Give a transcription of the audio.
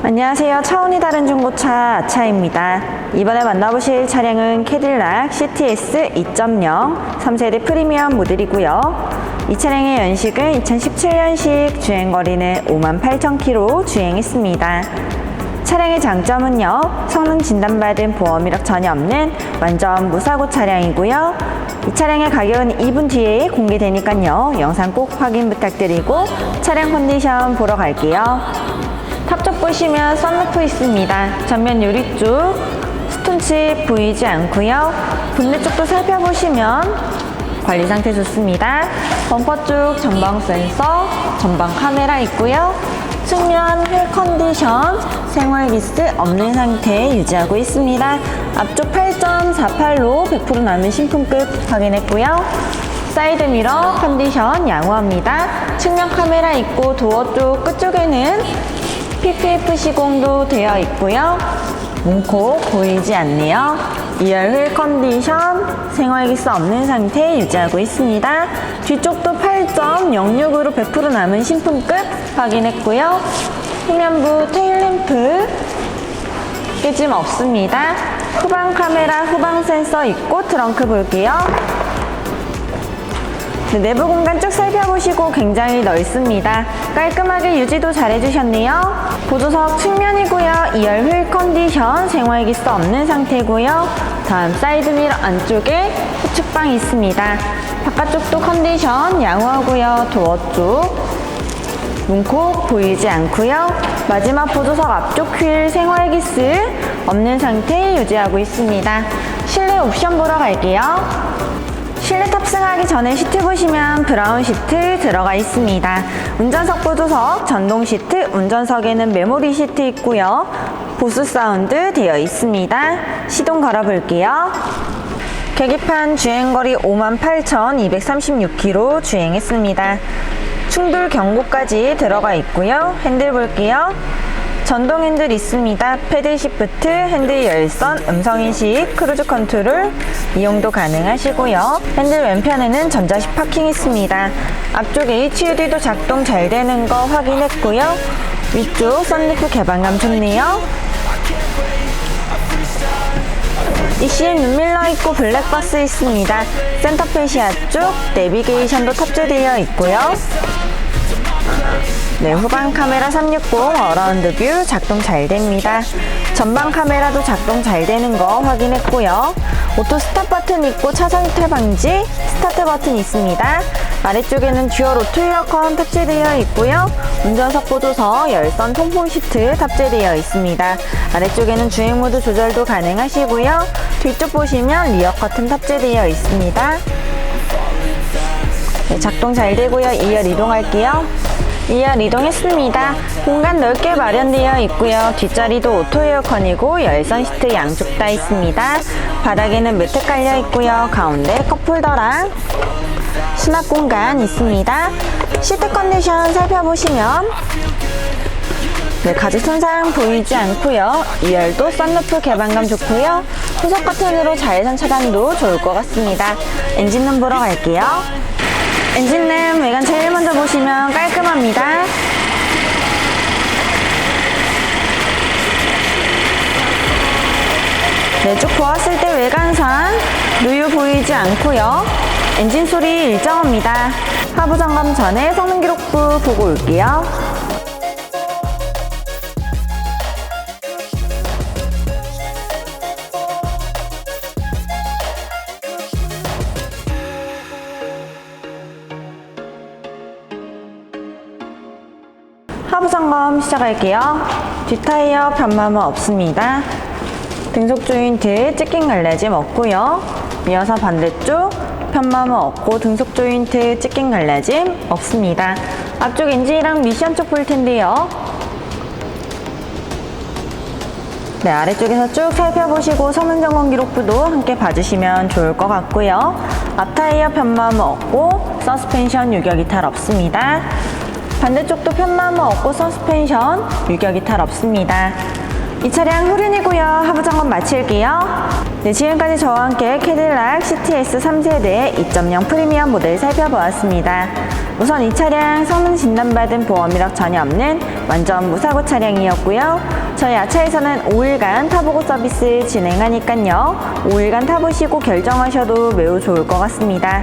안녕하세요. 차원이 다른 중고차 아차입니다. 이번에 만나보실 차량은 캐딜락 CTS 2.0 3세대 프리미엄 모델이고요. 이 차량의 연식은 2017년식 주행거리는 58,000km 주행했습니다. 차량의 장점은요, 성능 진단받은 보험 이력 전혀 없는 완전 무사고 차량이고요. 이 차량의 가격은 2분 뒤에 공개되니까요, 영상 꼭 확인 부탁드리고 차량 컨디션 보러 갈게요. 보시면 썬루프 있습니다. 전면 유리 쪽 스톤칩 보이지 않고요. 본네 쪽도 살펴보시면 관리 상태 좋습니다. 범퍼 쪽 전방 센서, 전방 카메라 있고요. 측면 휠 컨디션, 생활 기스 없는 상태 유지하고 있습니다. 앞쪽 8.48로 100% 남은 신품급 확인했고요. 사이드 미러 컨디션 양호합니다. 측면 카메라 있고 도어 쪽 끝쪽에는 PPF 시공도 되어 있고요. 문콕 보이지 않네요. 2열 휠 컨디션 생활기스 없는 상태 유지하고 있습니다. 뒤쪽도 8.06으로 100% 남은 신품급 확인했고요. 후면부 테일램프 깨짐 없습니다. 후방 카메라 후방 센서 있고 트렁크 볼게요. 네, 내부 공간 쭉 살펴보시고 굉장히 넓습니다. 깔끔하게 유지도 잘 해주셨네요. 보조석 측면이고요. 2열 휠 컨디션 생활기스 없는 상태고요. 다음 사이드 미러 안쪽에 후측방 있습니다. 바깥쪽도 컨디션 양호하고요. 도어 쪽 문콕 보이지 않고요. 마지막 보조석 앞쪽 휠 생활기스 없는 상태 유지하고 있습니다. 실내 옵션 보러 갈게요. 실내 탑승하기 전에 시트 보시면 브라운 시트 들어가 있습니다. 운전석 보조석, 전동 시트, 운전석에는 메모리 시트 있고요. 보스 사운드 되어 있습니다. 시동 걸어볼게요. 계기판 주행거리 58,236km 주행했습니다. 충돌 경고까지 들어가 있고요. 핸들 볼게요. 전동 핸들 있습니다. 패들 시프트, 핸들 열선, 음성 인식, 크루즈 컨트롤 이용도 가능하시고요. 핸들 왼편에는 전자식 파킹 있습니다. 앞쪽에 HUD도 작동 잘 되는 거 확인했고요. 위쪽 썬루프 개방감 좋네요. ECM 눈밀러 있고 블랙박스 있습니다. 센터페시아 쪽 내비게이션도 탑재되어 있고요. 네, 후방 카메라 360 어라운드 뷰 작동 잘 됩니다. 전방 카메라도 작동 잘 되는 거 확인했고요. 오토 스탑 버튼 있고 이탈 방지 스타트 버튼 있습니다. 아래쪽에는 듀얼 오토 에어컨 탑재되어 있고요. 운전석 보조석 열선 통풍 시트 탑재되어 있습니다. 아래쪽에는 주행 모드 조절도 가능하시고요. 뒤쪽 보시면 리어 커튼 탑재되어 있습니다. 네, 작동 잘 되고요. 2열 이동할게요. 2열 이동했습니다. 공간 넓게 마련되어 있고요. 뒷자리도 오토 에어컨이고 열선 시트 양쪽 다 있습니다. 바닥에는 매트 깔려 있고요. 가운데 컵홀더랑 수납 공간 있습니다. 시트 컨디션 살펴보시면 네, 가죽 손상 보이지 않고요. 2열도 썬루프 개방감 좋고요. 후석 커튼으로 자외선 차단도 좋을 것 같습니다. 엔진 룸 보러 갈게요. 엔진룸 외관 제일 먼저 보시면 깔끔합니다. 네, 쭉 보았을 때 외관상 누유 보이지 않고요. 엔진 소리 일정합니다. 하부 점검 전에 성능 기록부 보고 올게요. 점검 시작할게요. 뒷타이어 편마모 없습니다. 등속 조인트 찍힌 갈라짐 없고요. 이어서 반대쪽 편마모 없고 등속 조인트 찍힌 갈라짐 없습니다. 앞쪽 엔진이랑 미션 쪽 볼 텐데요. 네, 아래쪽에서 쭉 살펴보시고 성능 점검 기록부도 함께 봐주시면 좋을 것 같고요. 앞타이어 편마모 없고 서스펜션 유격 이탈 없습니다. 반대쪽도 편마모 없고 서스펜션 유격 이 탈 없습니다. 이 차량 후륜이고요. 하부 점검 마칠게요. 네, 지금까지 저와 함께 캐딜락 CTS 3세대 2.0 프리미엄 모델 살펴보았습니다. 우선 이 차량 성능 진단받은 보험 이력 전혀 없는 완전 무사고 차량이었고요. 저희 아차에서는 5일간 타보고 서비스 진행하니까요. 5일간 타보시고 결정하셔도 매우 좋을 것 같습니다.